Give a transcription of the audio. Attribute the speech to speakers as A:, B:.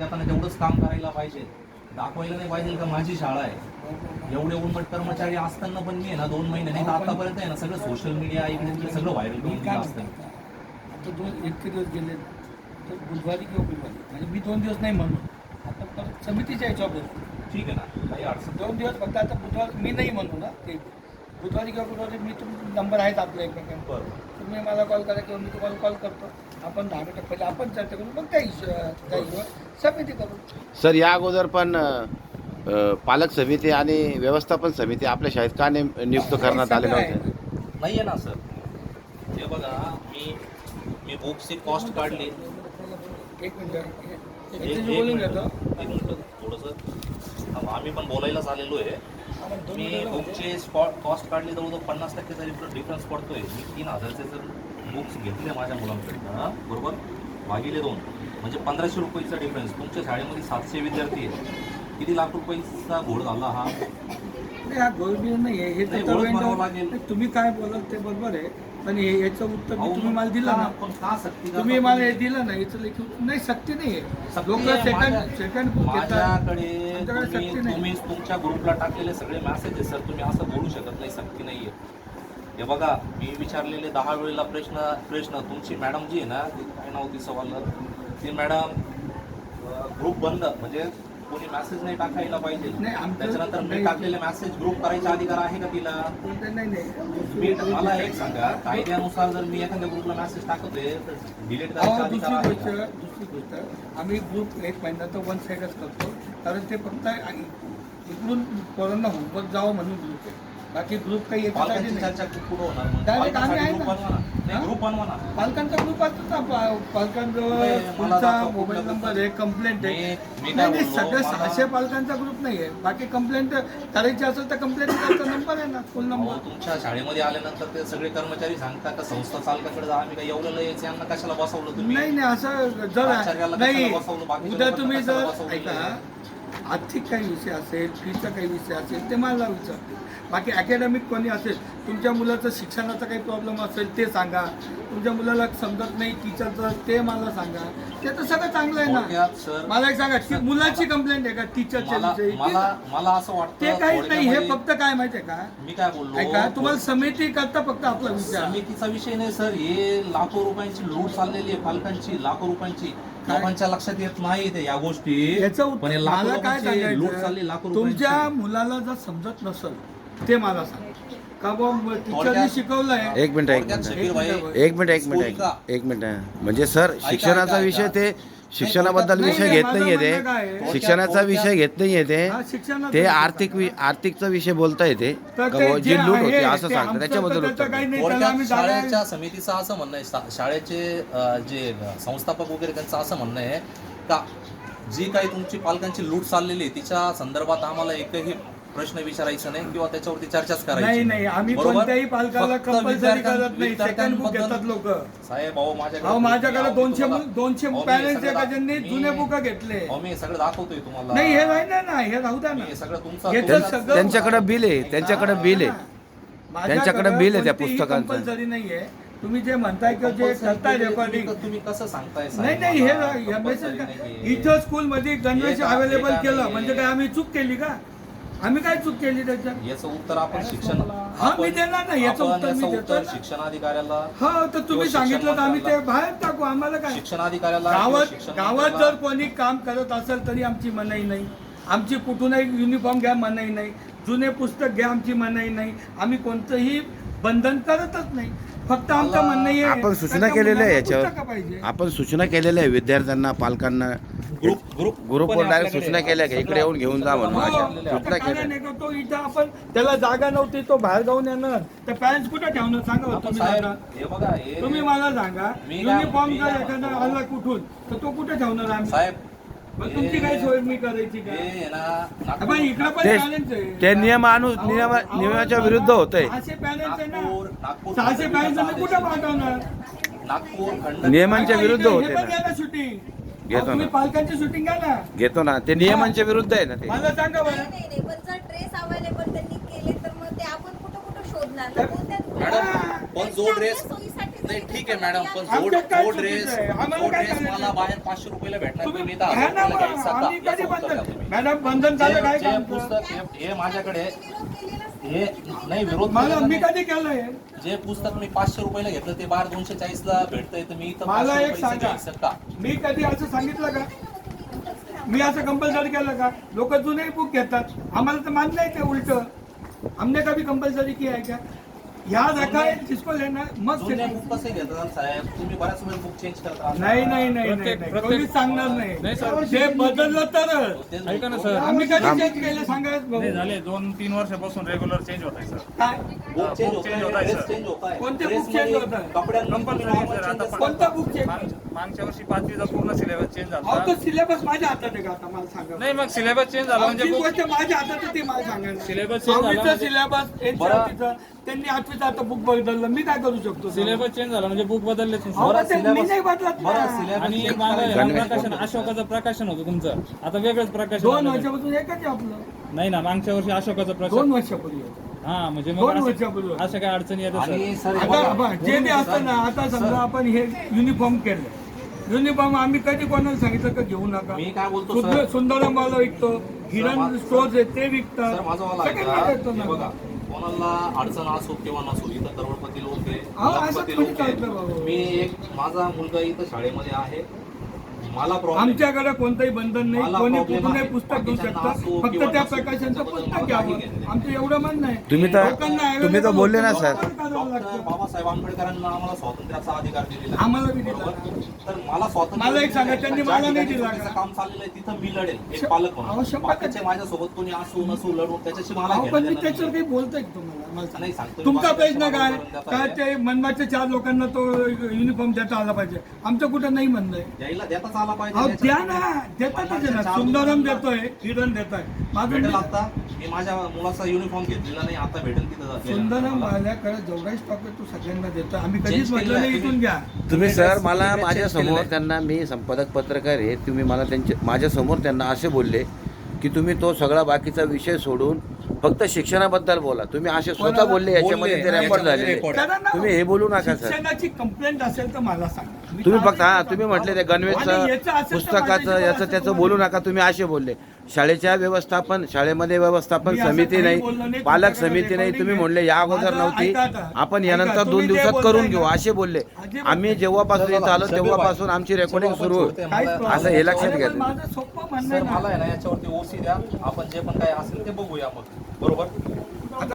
A: आता तेवढंच काम करायला पाहिजे. दाखवायला नाही पाहिजे का माझी शाळा आहे? एवढे उन्मट कर्मचारी असताना पण मी आहे ना दोन महिने नाही आतापर्यंत आहे ना सगळं सोशल मीडिया इकडे सगळं व्हायरल करून
B: काय
A: दिलं असतं.
B: आता दोन इतके दिवस गेले तर बुधवारी किंवा गुरुवारी? म्हणजे मी दोन दिवस नाही म्हणलो आता परत समितीच्या याच्यावर.
A: ठीक आहे ना काही अडचण
B: दोन दिवस फक्त आता बुधवार मी नाही म्हणू ना ते. बुधवारी किंवा गुरुवारी मी तुम नंबर आहेत आपल्या एकमेकांना.
A: बरं.
B: तुम्ही मला कॉल करा किंवा मी तुम्हाला कॉल करतो. आपण दहा मिनिटं पहिले आपण चर्चा करू मग त्या समिती करू.
C: सर या अगोदर पण अ, पालक समिती आणि व्यवस्थापन समिती आपल्या शाळेत का नेम- नियुक्त करण्यात आले. नव्हते
A: नाही आहे ना सर. हे बघा मी मी बुक्सची कॉस्ट काढली.
B: एक मिनिट
A: एक-
B: बोलून
A: मिनिट,
B: घेतो.
A: एक मिनिट थोडंसं. आम्ही पण बोलायलाच आलेलो आहे. मी बुकचे स्पॉट कॉस्ट काढली जवळजवळ पन्नास टक्केचा डिफरन्स पडतोय मी तीन हजारचे जर बुक्स घेतले माझ्या मुलांकडनं बरोबर? भागिले दोन. म्हणजे पंधराशे रुपयाचा डिफरन्स तुमच्या शाळेमध्ये सातशे विद्यार्थी आहेत. किती लाख रुपयाचा घोड झाला हा?
B: हा नाही आहे हे तर
A: लागेल.
B: तुम्ही काय बोलाल ते बरोबर आहे. पण हे याचं उत्तर मी तुम्ही मला दिलं ना.
A: का सक्ती
B: तुम्ही मला हे दिलं ना याचं लेखी नाही सक्ती नाही आहे. लोक सेकंड सेकंड बुक
A: माझ्याकडे तुम्ही
B: सक्ती नाही.
A: तुम्ही तुमच्या ग्रुपला टाकलेले सगळे मेसेज आहे सर तुम्ही असं बोलू शकत नाही सक्ती नाहीये हे बघा मी विचारलेले दहा वेळेला प्रश्न प्रश्न. तुमची मॅडम जी आहे ना ती काय नाव ती सवाल ती मॅडम ग्रुप बंद. म्हणजे कोणी मेसेज नाही टाकायला पाहिजे.
B: नाही, आमचं-
A: त्याच्यानंतर मी
B: नाही.
A: टाकलेले मेसेज ग्रुप करायचा अधिकार आहे का तिला?
B: नाही नाही.
A: मी
B: नाही
A: मला एक सांगा कायद्यानुसार जर मी एखाद्या ग्रुपला मेसेज टाकतोय तर डिलीट
B: अहो,
A: करायचा
B: दुसरी
A: अधिकार आहे
B: गोष्ट
A: का?
B: दुसरी गोष्ट आम्ही ग्रुप एक महिना तर वन साईडच करतो कारण ते फक्त इकडून पोरांना होमवर्क जावं म्हणून ग्रुप आहे. बाकी ग्रुप काही
A: पालकांची चर्चा होणार मग.
B: Direct आम्ही आहे
A: पालकांसाठी
B: ना.
A: ग्रुप बनवा ना. नाही,
B: हा?
A: ग्रुप बनवा ना
B: पालकांचा ग्रुप असतो ना पा- पालकांजवळ
A: नाही, मला
B: तुमचा
A: दाखवा
B: मोबाईल
A: कुठलं
B: नंबर. आहे कंप्लेंट आहे
A: मी- मी काय
B: नाही नाही
A: बोललो,
B: सगळे
A: मला-
B: सहाशे पालकांचा ग्रुप नाही आहे बाकी कंप्लेंट करायची असेल तर कंप्लेंट करायचा नंबर आहे ना
A: अहो,
B: नंबर
A: तुमच्या शाळेमध्ये आल्यानंतर ते सगळे कर्मचारी सांगता का संस्था चालकाकडे जा आम्ही काय एवढं यायचे यांना कशाला बसवलं तुम्ही
B: नाही नाही असं जर नाही
A: बसवलं? बाकीच्या
B: उद्या
A: लोकांना
B: तुम्ही
A: कशाला
B: जर
A: बसवलं?
B: ऐका आर्थिक काही विषय असेल फीचा काही विषय असेल ते मला विचारते बाकी अकॅडमिक कोणी असेल तुमच्या मुलाचं शिक्षणाचा काही प्रॉब्लेम असेल ते सांगा. तुमच्या मुलाला समजत नाही टीचरचं ते मला सांगा. ते तर सगळं चांगलं आहे ना. मला एक सांगा ती मुलाची कंप्लेंट आहे का टीचरच्या
A: मला
B: विषयी?
A: मला असं वाटतं
B: ते काहीच नाही हे फक्त काय माहितीये का?
A: मी काय बोललो?
B: ऐका तुम्हाला समिती करता फक्त आपला विचार.
A: समितीचा विषय नाही सर. हे लाखो रुपयांची लूट चाललेली आहे पालकांची लाखो रुपयांची? लोकांच्या लक्षात येत नाही ते या गोष्टी.
B: याचं
A: पण हे लाखो
B: मला काय
A: रुपयांची लूट चालली
B: सांगायचं तुमच्या मुलाला जर समजत नसेल ते मला सांगा. का बा टीचरने
A: थोडक्यात-
B: शिकवलंय.
C: एक मिनिट एक मिनिट.
B: एक मिनिट.
C: एक मिनिट एक मिनिट. म्हणजे सर शिक्षणाचा विषय. ते शिक्षणाबद्दल
B: नाही,
C: विषय
B: नाही,
C: घेत
B: माझं
C: नाहीये
B: म्हणणं काय आहे?
C: ते शिक्षणाचा विषय घेत नाहीये ते.
B: हा, शिक्षणाचा
C: ते आर्थिक आर्थिकचा विषय बोलता येते
B: जे
C: लूट होती असं सांगतात त्याच्याबद्दल.
B: नाही
A: शाळेच्या समितीचं असं म्हणणं आहे. शाळेचे जे संस्थापक वगैरे त्यांचं असं म्हणणं आहे का जी काही तुमची पालकांची लूट चाललेली आहे तिच्या संदर्भात आम्हाला एकही प्रश्न विचारायचा नाही किंवा त्याच्यावरती चर्चाच करायची
B: नाही नाही आम्ही
A: बरोबर?
B: कोणत्याही पालकाला
A: फक्त
B: कंपल्सरी
A: विद्यार्थ्यां-
B: करत नाही सेकंड बुक
A: विद्यार्थ्यांबद्दल-
B: घेतात लोक
A: साहेब अहो माझ्याकडे
B: अहो माझ्याकडे दोनशे दोनशे
A: अहो, मी
B: पॅरेंट्स
A: सगळं मी-
B: जुने बुक घेतले
A: अहो मी सगळं दाखवतोय तुम्हाला
B: नाही हे राहिलं ना हे राहू द्या ना
A: मी सगळं तुमचं
B: हे तर
A: तुमचं-
B: सगळं-
C: त्यांच्याकडे बिल आहे त्यांच्याकडे बिल आहे त्यांच्याकडे bill आहे त्या पुस्तकांचं.
B: कंपल्सरी नाहीये तुम्ही जे म्हणताय किंवा जे
A: Compulsory
B: करताय
A: तुम्ही-
B: रेकॉर्डिंग
A: तुम्ही- कसं सांगताय
B: नाही
A: साहेब
B: नाही हे
A: मला?
B: या
A: Compulsory
B: मेसेज
A: नाहीये.
B: इथं स्कूलमध्ये गणवेश
A: हे का-
B: अवेलेबल केलं? म्हणजे काय आम्ही चूक केली का आम्ही काय चूक केली त्याच्यात?
A: याचं उत्तर आपण शिक्षण
B: हा,
A: आपण-
B: मी देणार ना, याचं
A: आपण
B: उत्तर मी देतो
A: उत्तर
B: ना.
A: शिक्षणाधिकाऱ्याला
B: हो तर तुम्ही सांगितलं तर आम्ही ते
A: शिक्षण
B: बाहेर टाकू आम्हाला काय?
A: शिक्षणाधिकाऱ्याला किंवा
B: गावात
A: शिक्षण
B: गावात
A: मंत्र्याला-
B: जर कोणी काम करत असेल तरी आमची मनाई नाही. आमची कुठूनही युनिफॉर्म घ्या मनाई नाही. जुने पुस्तक घ्या आमची मनाई नाही. आम्ही कोणतंही बंधन करतच नाही. फक्त आमचं म्हणणं हे आहे,
C: आपण सूचना केलेल्या आहे याच्यावर. आपण सूचना केलेल्या आहे विद्यार्थ्यांना पालकांना.
A: ग्रुप ग्रुप
C: ग्रुपवर डायरेक्ट. सूचना केल्या का इकडे येऊन घेऊन जा म्हणून.
B: हो,
C: अशा
B: त्याचं
C: सूचना केल्या.
B: तो इथं आपण त्याला जागा नव्हती तो बाहेर जाऊन येणार. तर पॅरेंट्स कुठे ठेवणार? सांगा बरं तुम्ही.
A: हे बघा हे
B: तुम्ही मला सांगा
A: मी काय-
B: युनिफॉर्म
A: मी
B: जर
A: काय
B: एखादा? आला कुठून? तर तो कुठे ठेवणार आम्ही?
A: साहेब
B: मग तुमची काय सोय मी करायची
A: हे
B: काय
A: आहे ना
B: आपण इकडं पण
C: ते
B: आहे.
C: नियम नियमाच्या विरुद्ध होतंय.
B: सहाशे पॅरेंट्स आहे
A: नागपूर
B: ना
A: नागपूर
B: सहाशे पॅरेंट्स मी कुठे पाठवणार?
A: नागपूर खंड
C: नियमांच्या विरुद्ध
B: इकडे
C: होते
B: हे पण
C: ना.
B: घ्या ना शूटिंग
C: घेतो
B: तुम्ही
C: ना.
B: पालकांची शूटिंग घ्या ना.
C: घेतो ना. ते नियमांच्या विरुद्ध आहे ना ते.
B: मला सांगा
D: नाही
B: बरं.
D: नाही नाही पण जर ड्रेस अवेलेबल त्यांनी केले तर मग ते आपण कुठं कुठं शोधणार?
B: तर-
D: कोणत्या
A: मॅडम, पण जो
D: सोयीसाठी
A: नाही ठीक आहे मॅडम पण जो
B: आमच्यात काय चुकीचं
A: ड्रेस
B: आहे? आम्हाला
A: जो
B: काय
A: ड्रेस? मला बाहेर पाचशे रुपयाला भेटणार
B: तुम्ही
A: तुम्ही दहा
B: घ्या
A: हजार
B: ना
A: रुपयाला
B: मग.
A: घ्यायचा का?
B: आम्ही कधी
A: याचं उत्तर द्या
B: बंधन
A: तुम्ही.
B: मॅडम बंधन झालं काय
A: जे
B: काम
A: जे पुस्तक हे- हे माझ्याकडे हे नाही विरोध
B: मला मी
A: नाही.
B: कधी केलंय
A: जे पुस्तक मी पाचशे रुपयाला घेतलं ते बाहेर दोनशे चाळीस ला भेटतंय तर मी इथं
B: मला
A: पाचशे
B: एक
A: रुपयाचं
B: सांगा
A: घ्यायचं का
B: मी कधी असं सांगितलं का मी असं कंपल्सरी केलं का लोक जुने बुक घेतात आम्हाला तर मान्य आहे ते उलट हमने कभी कंपल्सरी किया है क्या याद रखा है जिसको लेना है, check-
A: बुक कसे घेतात साहेब तुम्ही बऱ्याच वेळेस बुक चेंज करता
B: नाही नाही नाही नाही
E: प्रत्येक-
B: नाही.
E: प्रत्येक-
B: कोणीच सांगणार
E: नाही,
B: नाही
E: सर.
B: ते बदललं तर
A: तेच
E: ऐका ना. सर
B: आम्ही कधी चेंज केलं सांगायच
E: नाही
B: भाऊ
E: झाले दोन तीन वर्षापासून रेग्युलर चेंज होत आहे सर
B: काय
A: बुक चेंज होत
E: आहे, सर.
A: चेंज होत आहे
B: कोणते बुक चेंज होत आहे?
A: कपड्यांमध्ये normal
E: सर आता.
B: कोणतं बुक चेंज
E: मागच्या वर्षी पाचवीचा पूर्ण सिलेबस चेंज
B: अहो
E: झाला
B: तो सिलेबस माझ्या हातात आहे का आता मला सांगा
E: नाही मग सिलेबस चेंज झाला म्हणजे
B: जी
E: बुक
B: गोष्ट माझ्या हातात आहे ती मला सांगा
E: Syllabus change झाला
B: सहावीचं
E: म्हणजे-
B: सिलेबस. एनसीआरटीचं त्यांनी आठवीचं आता बुक बदललं मी काय करू शकतो
E: सिलेबस चेंज झाला म्हणजे बुक बदललेच नाही,
B: अहो,
E: सर.
A: बरं,
B: ते मी
A: syllabus-
B: नाही बदलत
A: बरं,
B: ना.
A: syllabus
E: आणि मागं. हे प्रकाशन अशोकाचं प्रकाशन होतं तुमचं आता वेगळंच प्रकाशन
B: दोन. वर्षापासून एकच आहे आपलं
E: नाही ना मागच्या वर्षी अशोकाचं
B: दोन
E: प्रकाशन
B: वर्षापूर्वी.
E: हा म्हणजे
B: दोन
E: मग
B: वर्षापूर्वी.
E: असं- अशा काय अडचणी येतात
A: आणि
E: सर
A: सर हे
B: आता
A: बघा,
B: बघा, जे ते असतं ना आता समजा आपण हे युनिफॉर्म केलं युनिफॉर्म आम्ही कधी कोणाला सांगितलं का घेऊ नका
A: मी काय बोलतो
B: सुंदर सुंदरम वाला विकतो हिरण स्टोर्स आहे ते विकतात
A: सर माझा वाला
B: सगळ्यांना
A: ऐका
B: भेटतो
A: हे
B: ना.
A: बघा कोणाला अडचण असो किंवा नसो इथं करोडपती लोक आहे
B: अहो, असं
A: लखपती
B: थोडी
A: लोक आहे.
B: चालतं बाबा.
A: मी एक माझा मुलगा इथं शाळेमध्ये आहे
B: आमच्याकडे कोणतंही बंधन नाही कोणी कुठूनही. पुस्तक घेऊ शकतं फक्त त्या प्रकाशांचं पुस्तक घ्यावं. आमचं एवढं म्हणणं आहे
C: तुम्ही तर- तुम्ही तर बोलले ना, सर.
A: बाबासाहेब आंबेडकरांना आम्हाला स्वातंत्र्याचा अधिकार दिलेला.
B: आम्हाला बी दिला.
A: तर मला स्वातंत्र्य
B: मला एक सांगा. त्यांनी मला नाही दिला?
A: काम चाललेलं आहे तिथं मी लढेल एक पालक म्हणून बाकीचे. माझ्यासोबत कोणी असू नसू लढून त्याच्याशी मला
B: पण मी त्याच्यावर. काही बोलतोय तुम्हाला मला सांगा.
A: नाही सांगतो
B: तुमचा प्रश्न काय
A: देता
B: काय. ते मनमाडच्या चार लोकांना तो युनिफॉर्म देता आला पाहिजे आमचं कुठं नाही म्हणणं आहे
A: द्यायला देताच आला पाहिजे
B: अहो
A: त्याच्यात
B: द्या
A: तुम्ही-
B: ना. देतातच आहे ना
A: मनमाडच्या चार
B: सुंदरम देतोय हिरण देतोय. माझं
A: भेटेल
B: नाही.
A: आता. मी माझ्या मुलाचा युनिफॉर्म घेतलेला नाही आता भेटेल तिथं
B: सुंदरम जेवढाही स्टॉक आहे तो सगळ्यांना देतो आम्ही
A: Change
B: कधीच म्हटलं
A: केलेलं
B: नाही
A: आहे
B: इथून घ्या.
C: तुम्ही सर मला
A: माझ्यासमोर.
C: त्यांना मी संपादक पत्रकार आहे. तुम्ही मला त्यांचे माझ्यासमोर त्यांना असे बोलले की तुम्ही तो सगळा बाकीचा विषय सोडून फक्त शिक्षणाबद्दल बोला. तुम्ही असे स्वतः बोलले याच्यामध्ये ते रेकॉर्ड झाले. तुम्ही हे बोलू नका सर.
B: शिक्षणाची कंप्लेंट असेल तर मला सांगा.
C: तुम्ही फक्त हा तुम्ही. म्हटले ते गणवेशचं पुस्तकाचं याचं त्याचं बोलू नका तुम्ही असे बोलले. शाळेच्या व्यवस्थापन शाळेमध्ये व्यवस्थापन समिती नाही पालक समिती नाही तुम्ही. म्हणले या अगोदर नव्हती. आपण यानंतर दोन दिवसात करून घेऊ असे बोलले. आम्ही जेव्हापासून इथं आलो तेव्हापासून आमची रेकॉर्डिंग सुरू असं हे लक्षात. घ्या
A: मला याच्यावरती ओसी द्या. आपण जे पण काय असेल ते बघूया मग. बरोबर?